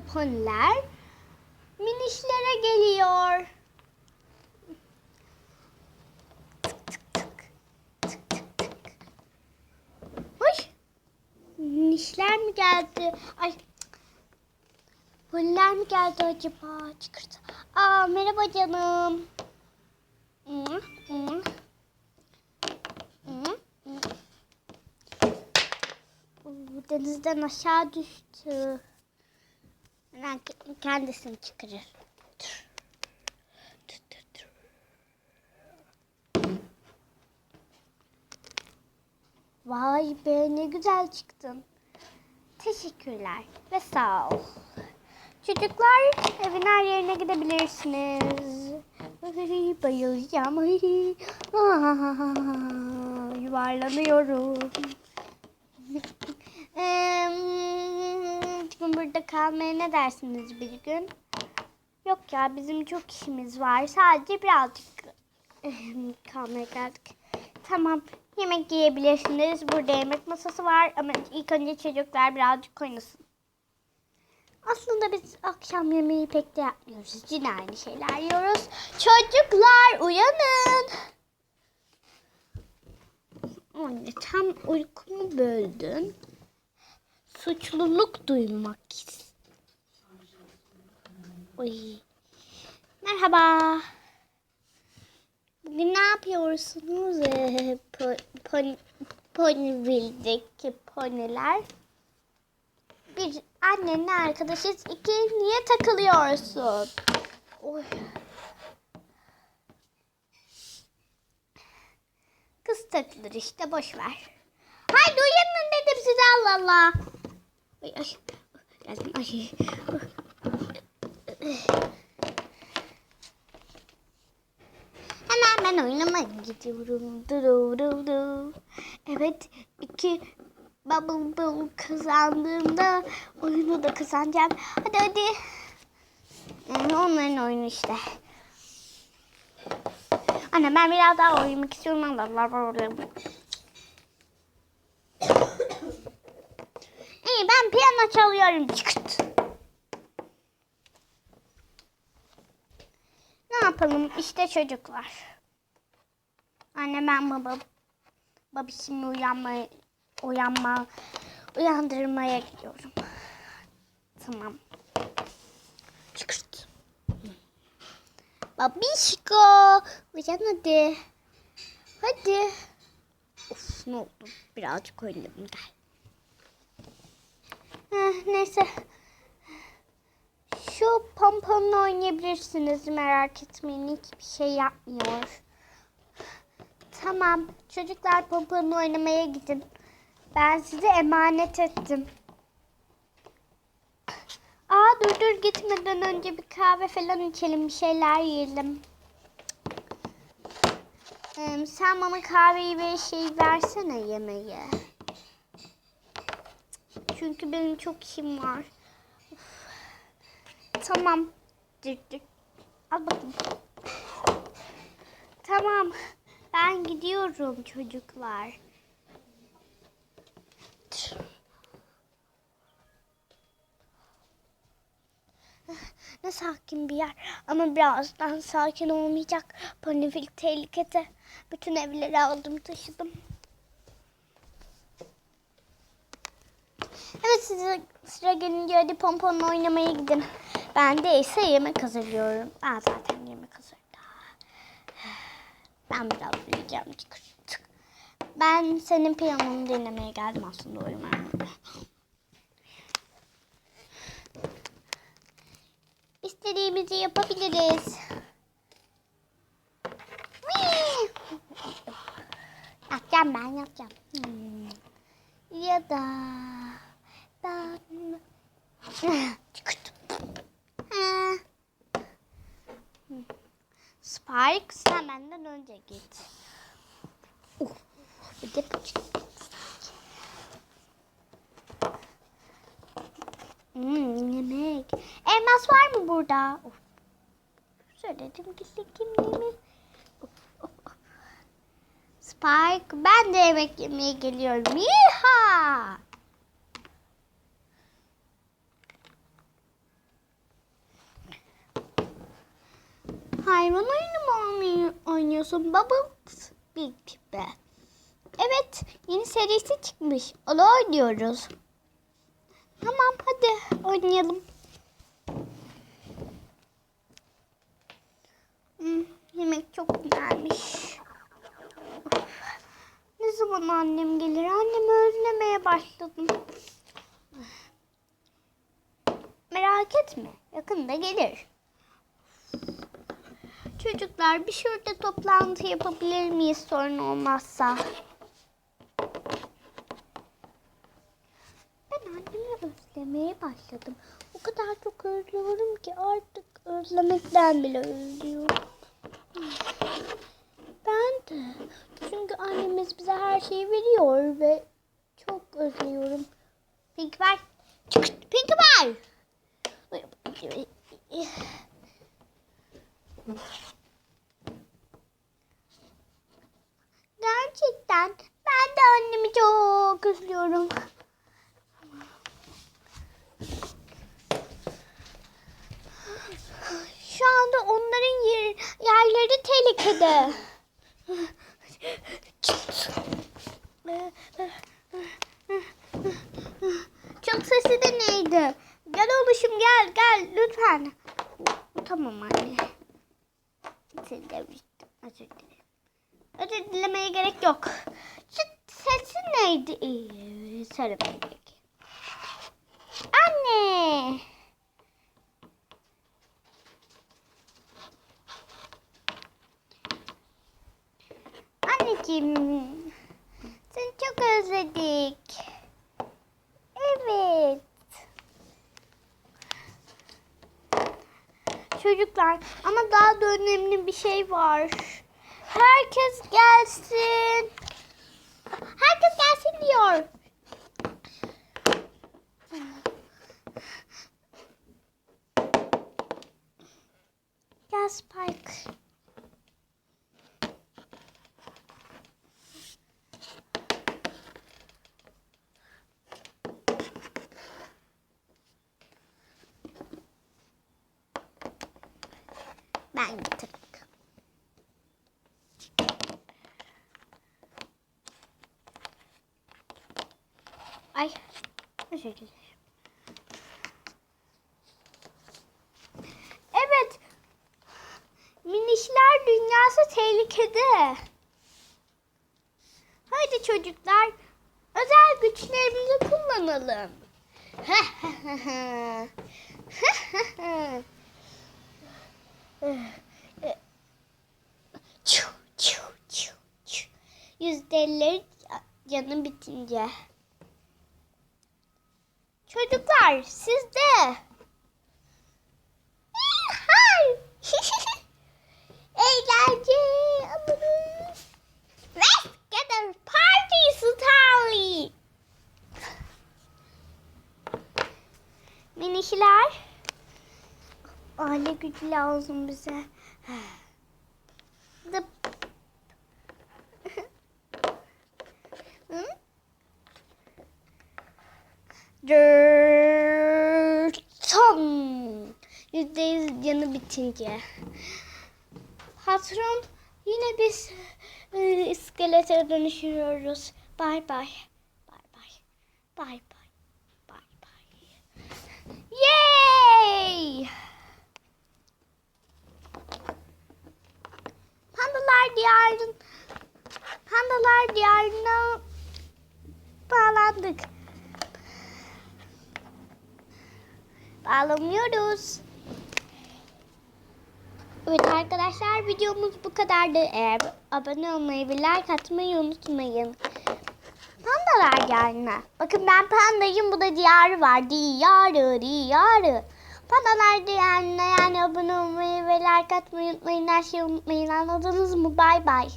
poniler minişlere geliyor. Tık tık tık. Tık tık tık. Hoş. Minişler mi geldi? Ay. Poniler mi geldi acaba? Çıkırtı. Aa merhaba canım. Denizden aşağı düştü. Etme kendisini çıkarır. Vay be ne güzel çıktın. Teşekkürler ve sağ ol. Çocuklar evin her yerine gidebilirsiniz. Ay, Bayılacağım. Ay. Yuvarlanıyorum. Bugün burada kalmaya ne dersiniz bir gün? Yok ya bizim çok işimiz var. Sadece birazcık ehem, kalmaya geldik. Tamam yemek yiyebilirsiniz. Burada yemek masası var ama ilk önce çocuklar birazcık oynasın. Aslında biz akşam yemeği pek de yapmıyoruz. Yine aynı şeyler yiyoruz. Çocuklar uyanın. Anne tam uykumu böldün. Suçluluk duymak. Oy. Merhaba. Bugün ne yapıyorsunuz? Ee, po, poniler. Bir annenle arkadaşız. İki niye takılıyorsun? Oy. Kız takılır işte boş ver. Haydi uyanın dedim size Allah Allah. Ay ay. Geldim ay. Hemen ben oynamaya gidiyorum. Du du du du. Evet iki Bubble Bubble kazandığımda oyunu da kazanacağım. Hadi hadi. Yani onların oyunu işte. Anne ben biraz daha oynamak istiyorum. Allah Allah Allah. İyi ben piyano çalıyorum. Çıkırt. Ne yapalım işte çocuklar. Anne ben baba babişimi uyanmaya uyanma uyandırmaya gidiyorum. Tamam. Çıkırt. Babişko uyan hadi. Hadi. Of ne oldu? Birazcık oynadım gel. Heh, neyse. Şu pomponla oynayabilirsiniz merak etmeyin. Hiçbir şey yapmıyor. Tamam. Çocuklar pomponla oynamaya gidin. Ben size emanet ettim. Aa dur dur gitmeden önce bir kahve falan içelim. Bir şeyler yiyelim. Ee, sen bana kahveyi ve şey versene yemeği. Çünkü benim çok işim var. Tamam. Dur. Al bakayım. Tamam. Ben gidiyorum çocuklar. Ne sakin bir yer ama birazdan sakin olmayacak. Panifil tehlikede. Bütün evleri aldım taşıdım. Evet size sıra gelince hadi pomponla oynamaya gidin. Ben de ise yemek hazırlıyorum. Aa, zaten yemek hazırda. Ben biraz uyuyacağım. Tık. Ben senin piyanonu dinlemeye geldim aslında uyumaya. İstediğimizi yapabiliriz. Yapacağım ben yapacağım. Hmm. Ya da. Spike sen benden önce git. Çıktı. Hmm, yemek. Elmas var mı burada? Of. Söyledim gitsin kimliğimi. Spike ben de yemek yemeye geliyorum. Yiha! Oynuyorsun Bubbles? Big be. Evet yeni serisi çıkmış. Onu oynuyoruz. Tamam hadi oynayalım. Hmm, yemek çok güzelmiş. Ne zaman annem gelir? Annemi özlemeye başladım. Merak etme. Yakında gelir. Çocuklar bir şurada toplantı yapabilir miyiz sorun olmazsa? Ben annemi özlemeye başladım. O kadar çok özlüyorum ki artık özlemekten bile özlüyorum. Ben de. Çünkü annemiz bize her şeyi veriyor ve çok özlüyorum. Pink var. Pink var. Gerçekten ben de annemi çok özlüyorum. Şu anda onların yer, yerleri tehlikede. Çok sesi de neydi? Gel oluşum gel gel lütfen. Tamam anne. Seni demiştim. Özür dilerim. Özür dilemeye gerek yok. Şu sesi neydi? İyi, söylemeye gerek. Anne. Anneciğim. Seni çok özledik. Evet. Çocuklar ama daha da önemli bir şey var. Herkes gelsin. Herkes gelsin diyor. Gel Spike. Ben getirdim. Ay, özür dilerim. Evet, minişler dünyası tehlikede. Haydi çocuklar, özel güçlerimizi kullanalım. Yüzdeleri canı bitince. Çocuklar sizde. Hay. Eğlence. Let's get a party started. Minişler. Aile gücü lazım bize. Dıp. Hı? Dırtam. Yüzde yüz canı bitince. Patron yine biz e, iskelete dönüşüyoruz. Bay bay. Bay bay. Bay bay. Bay bay. Yay! Pandalar diyarın Pandalar diyarına bağlandık. Bağlamıyoruz. Evet arkadaşlar videomuz bu kadardı. Eğer abone olmayı ve like atmayı unutmayın. Pandalar diyarına. Bakın ben pandayım bu da diyarı var. Diyarı diyarı. Pandalar diyarına yani abone olmayı ve like atmayı unutmayın. Her şeyi unutmayın anladınız mı? Bay bay.